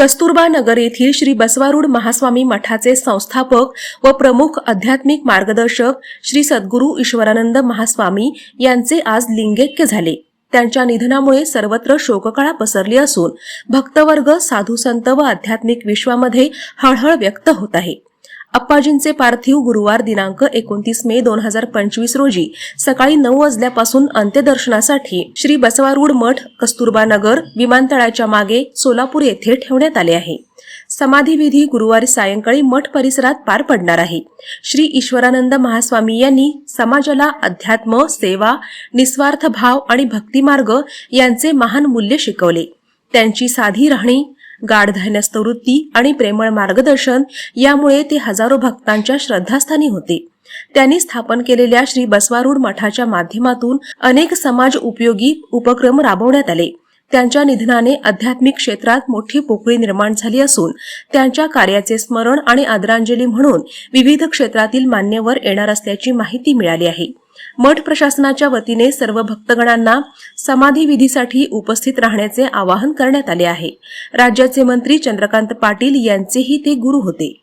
कस्तुरबा नगर येथील श्री बसवारूढ महास्वामी मठाचे संस्थापक व प्रमुख आध्यात्मिक मार्गदर्शक श्री सद्गुरू ईश्वरानंद महास्वामी यांचे आज लिंगैक्य झाले. त्यांच्या निधनामुळे सर्वत्र शोककळा पसरली असून भक्तवर्ग साधू संत व आध्यात्मिक विश्वामध्ये हळहळ व्यक्त होत आहे. अप्पाजींचे पार्थिव गुरुवार दिनांक एकोणतीस मे दोन हजार पंचवीस रोजी सकाळी नऊ वाजल्यापासून अंत्यदर्शनासाठी श्री बसवारूढ मठ कस्तुरबा नगर विमानतळाच्या मागे सोलापूर येथे ठेवण्यात आले आहे. समाधीविधी गुरुवारी सायंकाळी मठ परिसरात पार पडणार आहे. श्री ईश्वरानंद महास्वामी यांनी समाजाला अध्यात्म सेवा निस्वार्थ भाव आणि भक्तिमार्ग यांचे महान मूल्य शिकवले. त्यांची साधी राहणी गाढधान्यस्त वृत्ती आणि प्रेमळ मार्गदर्शन यामुळे ते हजारो भक्तांच्या श्रद्धास्थानी होते. त्यांनी स्थापन केलेल्या श्री बसवारूढ मठाच्या माध्यमातून अनेक समाज उपयोगी उपक्रम राबवण्यात आले. त्यांच्या निधनाने आध्यात्मिक क्षेत्रात मोठी पोकळी निर्माण झाली असून त्यांच्या कार्याचे स्मरण आणि आदरांजली म्हणून विविध क्षेत्रातील मान्यवर येणार असल्याची माहिती मिळाली आहे. मठ प्रशासनाच्या वतीने सर्व भक्तगणांना समाधी विधीसाठी उपस्थित राहण्याचे आवाहन करण्यात आले आहे. राज्याचे मंत्री चंद्रकांत पाटील यांचेही ते गुरु होते.